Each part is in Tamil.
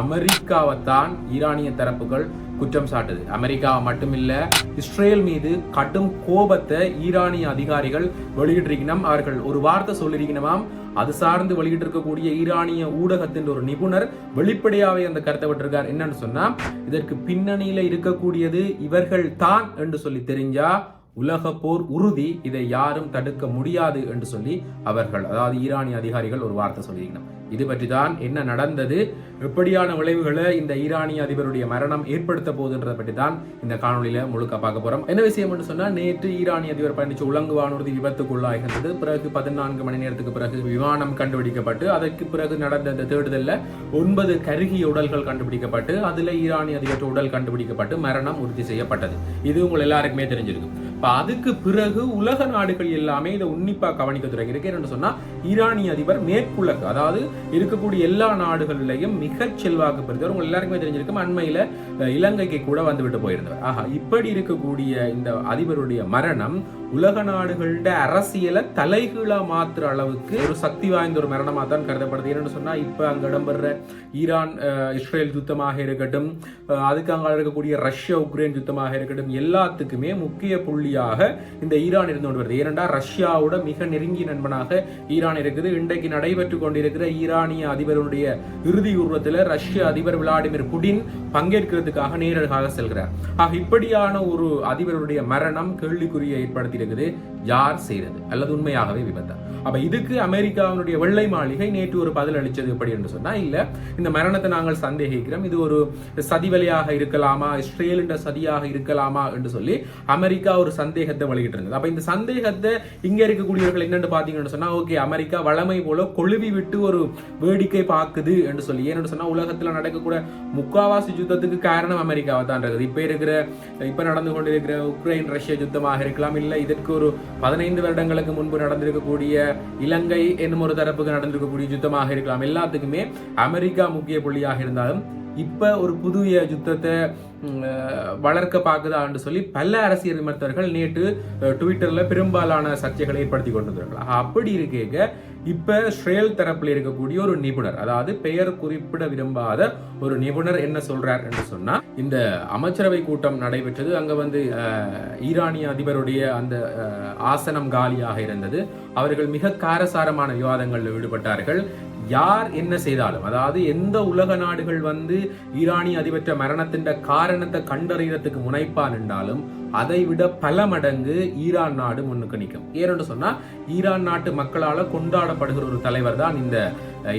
அமெரிக்காவைத்தான் ஈரானிய தரப்புகள் குற்றம் சாட்டுது. அமெரிக்கா மட்டுமில்ல இஸ்ரேல் மீது கடும் கோபத்தை ஈரானிய அதிகாரிகள் வெளியிட்டிருக்கணும். அவர்கள் ஒரு வார்த்தை சொல்லியிருக்கணுமாம். அது சார்ந்து வெளியிட்டு இருக்கக்கூடிய ஈரானிய ஊடகத்தின் ஒரு நிபுணர் வெளிப்படையாவே அந்த கருத்தை விட்டிருக்கார். என்னன்னு சொன்னா இதற்கு பின்னணியில இருக்கக்கூடியது இவர்கள் தான் என்று சொல்லி தெரிஞ்சா உலக போர் உறுதி இதை யாரும் தடுக்க முடியாது என்று சொல்லி அவர்கள் அதாவது ஈரானிய அதிகாரிகள் ஒரு வார்த்தை சொல்லியிருக்கணும் இது பற்றி தான் என்ன நடந்தது எப்படியான விளைவுகளை இந்த ஈரானிய அதிபருடைய மரணம் ஏற்படுத்த போகுதுன்றதை பற்றி தான் இந்த காணொலியில முழுக்க பார்க்க போறோம். என்ன விஷயம் என்று சொன்னா நேற்று ஈரானிய அதிபர் பயணிச்ச உலங்கு வானூர்தி விபத்துக்குள்ளாகின்றது பிறகு பதினான்கு மணி நேரத்துக்கு பிறகு விமானம் கண்டுபிடிக்கப்பட்டு அதற்கு பிறகு நடந்த இந்த தேடுதலில் ஒன்பது கருகிய உடல்கள் கண்டுபிடிக்கப்பட்டு அதுல ஈரானிய அதிபர் உடல் கண்டுபிடிக்கப்பட்டு மரணம் உறுதி செய்யப்பட்டது. இது உங்கள் எல்லாருக்குமே தெரிஞ்சிருக்கும். இப்போ அதுக்கு பிறகு உலக நாடுகள் எல்லாமே இதை உன்னிப்பாக கவனிக்க தொடங்கியிருக்கு. என்னென்னு சொன்னால் ஈரானிய அதிபர் மேற்குலகு அதாவது இருக்கக்கூடிய எல்லா நாடுகளிலையும் மிக செல்வாக்கு பெறுதவர் உங்கள் எல்லாருக்குமே தெரிஞ்சிருக்கும் அண்மையில் இலங்கைக்கு கூட வந்துவிட்டு போயிருந்தவர். ஆஹா இப்படி இருக்கக்கூடிய இந்த அதிபருடைய மரணம் உலக நாடுகளோட அரசியலை தலைகீழா மாற்றுற அளவுக்கு ஒரு சக்தி வாய்ந்த ஒரு மரணமாக தான் கருதப்படுது. என்னென்னு சொன்னால் இப்போ அங்கே இடம்பெற ஈரான் இஸ்ரேல் யுத்தமாக இருக்கட்டும் அதுக்கு அங்கே இருக்கக்கூடிய ரஷ்யா உக்ரைன் யுத்தமாக இருக்கட்டும் எல்லாத்துக்குமே முக்கிய புள்ளி புள்ளியாக இந்த ஈரான் இருந்து கொண்டு வருது. ஏனென்றால் ரஷ்யாவோட மிக நெருங்கிய நண்பனாக ஈரான் இருக்குது. இன்றைக்கு நடைபெற்று கொண்டிருக்கிற ஈரானிய அதிபருடைய இறுதி உருவத்தில் ரஷ்ய அதிபர் விளாடிமிர் புடின் பங்கேற்கிறதுக்காக நேரடியாக செல்கிறார். ஆக இப்படியான ஒரு அதிபருடைய மரணம் கேள்விக்குறியை ஏற்படுத்தி இருக்குது யார் செய்தது? அல்லது உண்மையாகவே விபத்தா? அப்ப இதுக்கு அமெரிக்காவினுடைய வெள்ளை மாளிகை நேற்று ஒரு பதில் அளிச்சது எப்படி என்று சொன்னா இல்ல இந்த மரணத்தை நாங்கள் சந்தேகிக்கிறோம். இது ஒரு சதிவலையாக இருக்கலாமா? இஸ்ரேலின் சதியாக இருக்கலாமா என்று சொல்லி அமெரிக்கா ஒரு சந்தேகத்தை வெளியிட்டு இருந்தது அப்ப இந்த சந்தேகத்தை இங்க இருக்கக்கூடியவர்கள் என்னன்னு பாத்தீங்கன்னு சொன்னா ஓகே அமெரிக்கா வளமை போல கொழுவி விட்டு ஒரு வேடிக்கை பார்க்குது என்று சொல்லி. ஏன்னு சொன்னா உலகத்துல நடக்கக்கூடிய முக்காவாசி யுத்தத்துக்கு காரணம் அமெரிக்காவை தான் இருக்குது. இப்ப இருக்கிற இப்ப நடந்து கொண்டிருக்கிற உக்ரைன் ரஷ்ய யுத்தமாக இருக்கலாம் இல்ல இதற்கு ஒரு பதினைந்து வருடங்களுக்கு முன்பு நடந்திருக்கக்கூடிய இலங்கை என்னும் ஒரு தரப்புக்கு நடந்திருக்கக்கூடிய யுத்தமாக இருக்கலாம். எல்லாத்துக்குமே அமெரிக்கா முக்கிய புள்ளியாக இருந்தாலும் இப்போ ஒரு புதிய யுத்தத்தை வளர்க்க பார்க்குதான்னு சொல்லி பல அரசியல் விமர்த்தர்கள் நேற்று ட்விட்டரில் ட்விட்டர்ல பெரும்பாலான சர்ச்சைகளை ஏற்படுத்தி கொண்டிருந்தார்கள் அப்படி இருக்கேக்க இப்போ ஸ்ரேல் தரப்பில் இருக்கக்கூடிய ஒரு நிபுணர் அதாவது பெயர் குறிப்பிட விரும்பாத ஒரு நிபுணர் என்ன சொல்றார் என்று சொன்னால் இந்த அமைச்சரவை கூட்டம் நடைபெற்றது. அங்கே வந்து ஈரானிய அதிபருடைய அந்த ஆசனம் காலியாக இருந்தது. அவர்கள் மிக காரசாரமான விவாதங்களில் ஈடுபட்டார்கள். யார் என்ன செய்தாலும் அதாவது எந்த உலக நாடுகள் வந்து ஈரானிய அதிபற்ற மரணத்தின் காரணத்தை கண்டறியறதுக்கு முனைப்பான் என்றாலும் அதை விட பல மடங்கு ஈரான் நாடு முன்னுக்கு நிற்கும். ஏன்னு சொன்னால் ஈரான் நாட்டு மக்களால் கொண்டாடப்படுகிற ஒரு தலைவர் தான் இந்த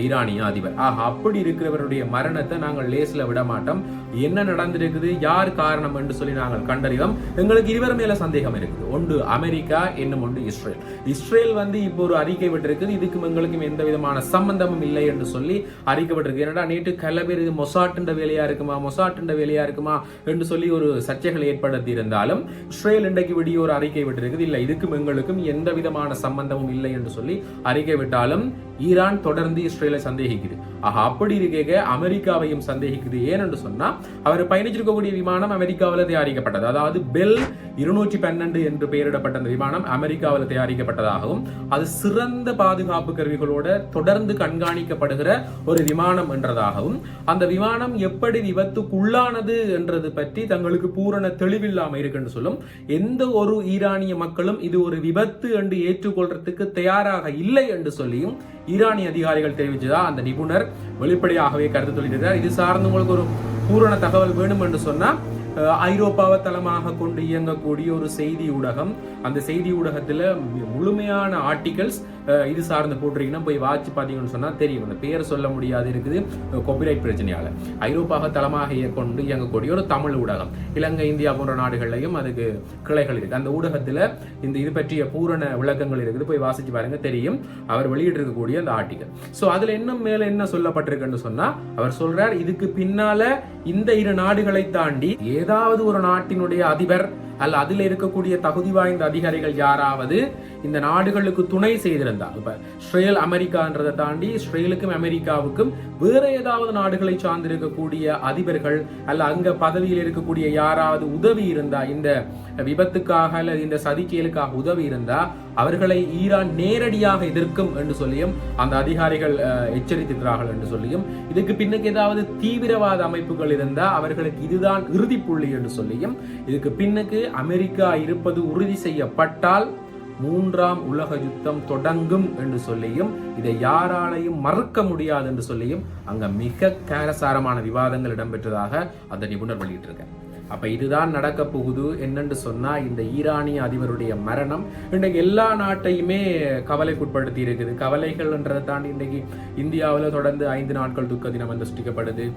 ஈரானிய அதிபர். ஆக அப்படி இருக்கிறவருடைய மரணத்தை நாங்கள் லேசில் விட மாட்டோம். என்ன நடந்திருக்குது? யார் காரணம் என்று சொல்லி நாங்கள் கண்டறிவோம். எங்களுக்கு இருவர் மேல சந்தேகம் இருக்குது. ஒன்று அமெரிக்கா என்னும் ஒன்று இஸ்ரேல். இஸ்ரேல் வந்து இப்போ ஒரு அறிக்கை விட்டிருக்குது. இதுக்கும் எங்களுக்கும் எந்த விதமான சம்பந்தமும் இல்லை என்று சொல்லி அறிக்கை விட்டிருக்கு. ஏன்னா நேற்று கல பேர் இது மொசாட்டுண்ட வேலையா இருக்குமா? மொசாட்டுண்ட வேலையா இருக்குமா? என்று சொல்லி ஒரு சர்ச்சைகள் ஏற்படுத்தி இருந்தாலும் இஸ்ரேல் இன்றைக்கு வெளியே ஒரு அறிக்கை விட்டிருக்குது. இல்லை இதுக்கும் எங்களுக்கும் எந்த விதமான சம்பந்தமும் இல்லை என்று சொல்லி அறிக்கை விட்டாலும் ஈரான் தொடர்ந்து இஸ்ரேலை சந்தேகிக்குது. ஆக அப்படி இருக்க அமெரிக்காவையும் சந்தேகிக்குது. ஏனென்று சொன்னா அவர் பயணிச்சிருக்கக்கூடிய விமானம் அமெரிக்காவில் தயாரிக்கப்பட்டது. அதாவது பெல் இருநூற்றி பன்னெண்டு என்று பெயரிடப்பட்ட அந்த விமானம் அமெரிக்காவில் தயாரிக்கப்பட்டதாகவும் அது சிறந்த பாதுகாப்பு கருவிகளோட தொடர்ந்து கண்காணிக்கப்படுகிற ஒரு விமானம் என்றதாகவும் அந்த விமானம் எப்படி விபத்துக்குள்ளானது என்றது பற்றி தங்களுக்கு பூரண தெளிவில்லாமல் இருக்கின்ற என்று சொல்லும். எந்த ஒரு ஈரானிய மக்களும் இது ஒரு விபத்து என்று ஏற்றுக்கொள்றதுக்கு தயாராக இல்லை என்று சொல்லியும் ஈரானிய அதிகாரிகள் தெரிவித்ததா அந்த நிபுணர் வெளிப்படையாகவே கருத்து சொல்லியிருக்கிறார். இது சார்ந்து உங்களுக்கு ஒரு பூரண தகவல் வேணும் என்று சொன்னா ஐரோப்பாவை தளமாக கொண்டு இயங்கக்கூடிய ஒரு செய்தி ஊடகம். அந்த செய்தி ஊடகத்துல முழுமையான ஆர்டிகல்ஸ் இது சார்ந்து போட்டிருக்கீங்கன்னா போய் வாட்ச் பார்த்தீங்கன்னு சொன்னா தெரியும். அந்த பேர் சொல்ல முடியாது இருக்குது காப்பிரைட் பிரச்சனையால். ஐரோப்பாவை தளமாக கொண்டு இயங்கக்கூடிய ஒரு தமிழ் ஊடகம். இலங்கை இந்தியா போன்ற நாடுகள்லையும் அதுக்கு கிளைகள் இருக்கு அந்த ஊடகத்துல இந்த இது பற்றிய பூரண விளக்கங்கள் இருக்குது. போய் வாசிச்சு பாருங்க தெரியும். அவர் வெளியிட்டிருக்கக்கூடிய அந்த ஆர்டிகல் சோ அதுல இன்னும் மேல என்ன சொல்லப்பட்டிருக்குன்னு சொன்னா அவர் சொல்கிறார் இதுக்கு பின்னால இந்த இரு நாடுகளை தாண்டி ஏதாவது ஒரு நாட்டினுடைய அதிபர் அல்ல அதில் இருக்கக்கூடிய தகுதி வாய்ந்த அதிகாரிகள் யாராவது இந்த நாடுகளுக்கு துணை செய்திருந்தா இப்ப ஸ்ரேல் அமெரிக்கான்றதை தாண்டி ஸ்ரேலுக்கும் அமெரிக்காவுக்கும் வேற ஏதாவது நாடுகளை சார்ந்திருக்கக்கூடிய அதிபர்கள் அல்ல அங்க பதவியில் இருக்கக்கூடிய யாராவது உதவி இருந்தா இந்த விபத்துக்காக அல்லது இந்த சதி உதவி இருந்தா அவர்களை ஈரான் நேரடியாக எதிர்க்கும் என்று சொல்லியும் அந்த அதிகாரிகள் அஹ், எச்சரித்திருக்கிறார்கள் என்று சொல்லியும் இதுக்கு பின்னுக்கு ஏதாவது தீவிரவாத அமைப்புகள் இருந்தால் அவர்களுக்கு இதுதான் இறுதி புள்ளி என்று சொல்லியும் இதுக்கு பின்னுக்கு அமெரிக்கா இருப்பது உறுதி செய்யப்பட்டால் மூன்றாம் உலக யுத்தம் தொடங்கும் என்று சொல்லியும் இதை யாராலையும் மறுக்க முடியாது என்று சொல்லியும் அங்க மிக கேரசாரமான விவாதங்கள் இடம்பெற்றதாக அந்த நிபுணர் வெளியிட்டிருக்கார். அப்ப இதுதான் நடக்க போகுது என்னன்னு சொன்னா இந்த ஈரானிய அதிபருடைய மரணம். இன்றைக்கு எல்லா நாட்டையுமே கவலைக்குட்படுத்தி இருக்குது. கவலைகள்ன்றதை தாண்டி இன்றைக்கு இந்தியாவில் தொடர்ந்து ஐந்து நாட்கள் துக்க தினம் அனுஷ்டிக்கப்படுது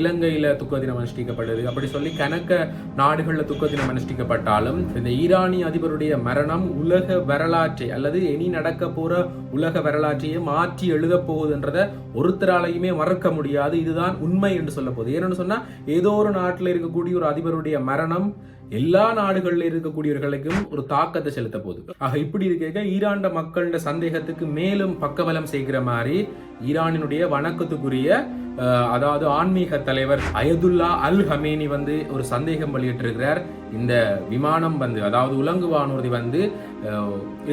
இலங்கையில் இலங்கையில துக்க தினம் அனுஷ்டிக்கப்படுது அப்படி சொல்லி கணக்க நாடுகளில் துக்க தினம் அனுஷ்டிக்கப்பட்டாலும் இந்த ஈரானிய அதிபருடைய மரணம் உலக வரலாற்றை அல்லது இனி நடக்க போற உலக வரலாற்றையே மாற்றி எழுத போகுதுன்றத ஒருத்தராலையுமே மறக்க முடியாது. இதுதான் உண்மை என்று சொல்ல போகுது. ஏன்னு சொன்னா ஏதோ ஒரு நாட்டில் இருக்கக்கூடிய ஒரு அதிபர் அதிபருடைய மரணம் எல்லா நாடுகளில் இருக்கக்கூடியவர்களுக்கும் ஒரு தாக்கத்தை செலுத்த போகுது. ஆக இப்படி இருக்க ஈராண்ட மக்களோட சந்தேகத்துக்கு மேலும் பக்கபலம் செய்கிற மாதிரி ஈரானினுடைய வணக்கத்துக்குரிய அதாவது ஆன்மீக தலைவர் அயதுல்லா அல் ஹமேனி வந்து ஒரு சந்தேகம் வெளியிட்டிருக்கிறார். இந்த விமானம் வந்து அதாவது உலங்கு வானூர்தி வந்து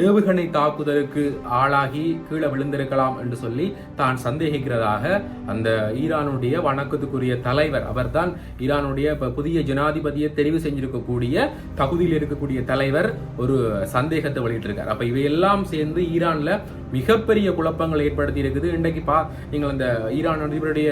ஏவுகணை தாக்குதலுக்கு ஆளாகி கீழே விழுந்திருக்கலாம் என்று சொல்லி தான் சந்தேகிக்கிறதாக அந்த ஈரானுடைய வணக்கத்துக்குரிய தலைவர் அவர்தான் ஈரானுடைய புதிய ஜனாதிபதியை தெரிவு செஞ்சிருக்கக்கூடிய தகுதியில் இருக்கக்கூடிய தலைவர் ஒரு சந்தேகத்தை வெளியிட்டிருக்கார். அப்ப இவையெல்லாம் சேர்ந்து ஈரான்ல மிகப்பெரிய குழப்பங்களை ஏற்படுத்தி இருக்குது. இன்றைக்கு பா நீங்கள் அந்த ஈரான் அதிபருடைய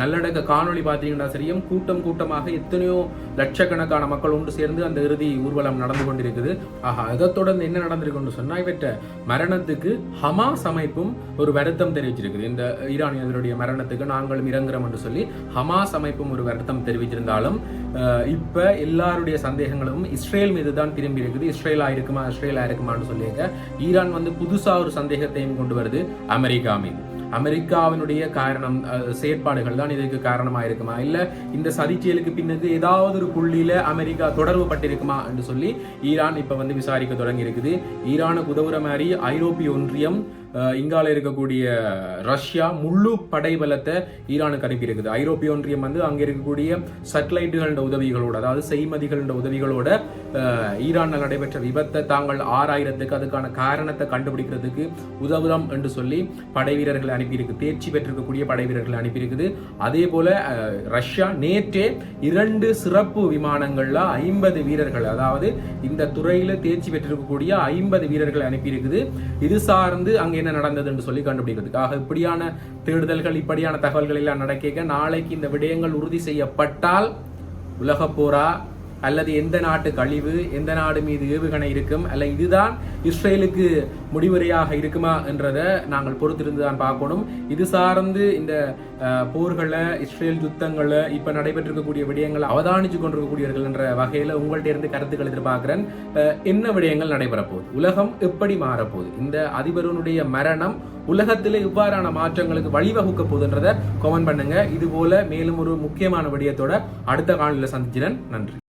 நல்லடக்க காணொளி பார்த்தீங்கன்னா சரியும் கூட்டம் கூட்டமாக எத்தனையோ லட்சக்கணக்கான மக்கள் ஒன்று சேர்ந்து அந்த இறுதி ஊர்வலம் நடந்து கொண்டிருக்குது. ஆக அதை தொடர்ந்து என்ன நடந்திருக்குன்னு சொன்னா இவற்ற மரணத்துக்கு ஹமாஸ் அமைப்பும் ஒரு வருத்தம் தெரிவிச்சிருக்குது. இந்த ஈரானியர்களுடைய மரணத்துக்கு நாங்களும் இறங்குறோம் என்று சொல்லி ஹமாஸ் அமைப்பும் ஒரு வருத்தம் தெரிவிச்சிருந்தாலும் அஹ், இப்ப எல்லாருடைய சந்தேகங்களும் இஸ்ரேல் மீது தான் திரும்பி இருக்குது. இஸ்ரேலா இருக்குமா இஸ்ரேலா இருக்குமான்னு சொல்லியிருக்க ஈரான் வந்து புதுசா ஒரு சந்தேகத்தையும் கொண்டு வருது அமெரிக்கா மீது. அமெரிக்காவினுடைய காரணம் அஹ், செயற்பாடுகள் தான் இதுக்கு காரணமாக இருக்குமா? இல்லை இந்த சதிச்செயலுக்கு பின்னுக்கு ஏதாவது ஒரு புள்ளியில் அமெரிக்கா தொடர்பு பட்டிருக்குமா என்று சொல்லி ஈரான் இப்போ வந்து விசாரிக்க தொடங்கி இருக்குது ஈரானுக்கு உதவுற மாதிரி ஐரோப்பிய ஒன்றியம் இங்கால இருக்கக்கூடிய ரஷ்யா முழு படைபலத்தை ஈரானுக்கு அனுப்பியிருக்குது. ஐரோப்பிய ஒன்றியம் வந்து அங்க இருக்கக்கூடிய சேட்டலைட்டுகளோட உதவிகளோட அதாவது செய்மதிகளோட உதவிகளோட ஈரானில் நடைபெற்ற விபத்தை தாங்கள் ஆறாயிரத்துக்கு அதுக்கான காரணத்தை கண்டுபிடிக்கிறதுக்கு உதவுதம் என்று சொல்லி படை வீரர்களை அனுப்பியிருக்கு. தேர்ச்சி பெற்றிருக்கக்கூடிய படை வீரர்களை அனுப்பியிருக்குது. அதே போல ரஷ்யா நேற்றே இரண்டு சிறப்பு விமானங்களில் ஐம்பது வீரர்கள் அதாவது இந்த துறையில் தேர்ச்சி பெற்றிருக்கக்கூடிய ஐம்பது வீரர்களை அனுப்பியிருக்குது. இது சார்ந்து அங்கே என்ன நடந்தது என்று சொல்லி கண்டுபிடிக்கிறதுக்காக இப்படியான தேடுதல்கள் இப்படியான தகவல்கள் எல்லாம் நடக்க நாளைக்கு இந்த விடயங்கள் உறுதி செய்யப்பட்டால் உலக போரா அல்லது எந்த நாட்டு கழிவு எந்த நாடு மீது ஏவுகணை இருக்கும் அல்ல இதுதான் இஸ்ரேலுக்கு முடிவுரையாக இருக்குமா என்றதை நாங்கள் பொறுத்திருந்து தான் பார்க்கணும். இது சார்ந்து இந்த போர்களை இஸ்ரேல் யுத்தங்களை இப்போ நடைபெற்றிருக்கக்கூடிய விடயங்களை அவதானிச்சு கொண்டிருக்கக்கூடியவர்கள் என்ற வகையில் உங்கள்கிட்ட இருந்து கருத்துக்கள் எதிர்பார்க்கிறேன். என்ன விடயங்கள் நடைபெறப்போகுது? உலகம் எப்படி மாறப்போகுது? இந்த அதிபருடைய மரணம் உலகத்திலே இவ்வாறான மாற்றங்களுக்கு வழிவகுக்க போகுதுன்றதை கமெண்ட் பண்ணுங்க. இது போல மேலும் ஒரு முக்கியமான விடயத்தோட அடுத்த காணொலியில் சந்திக்கிறேன். நன்றி.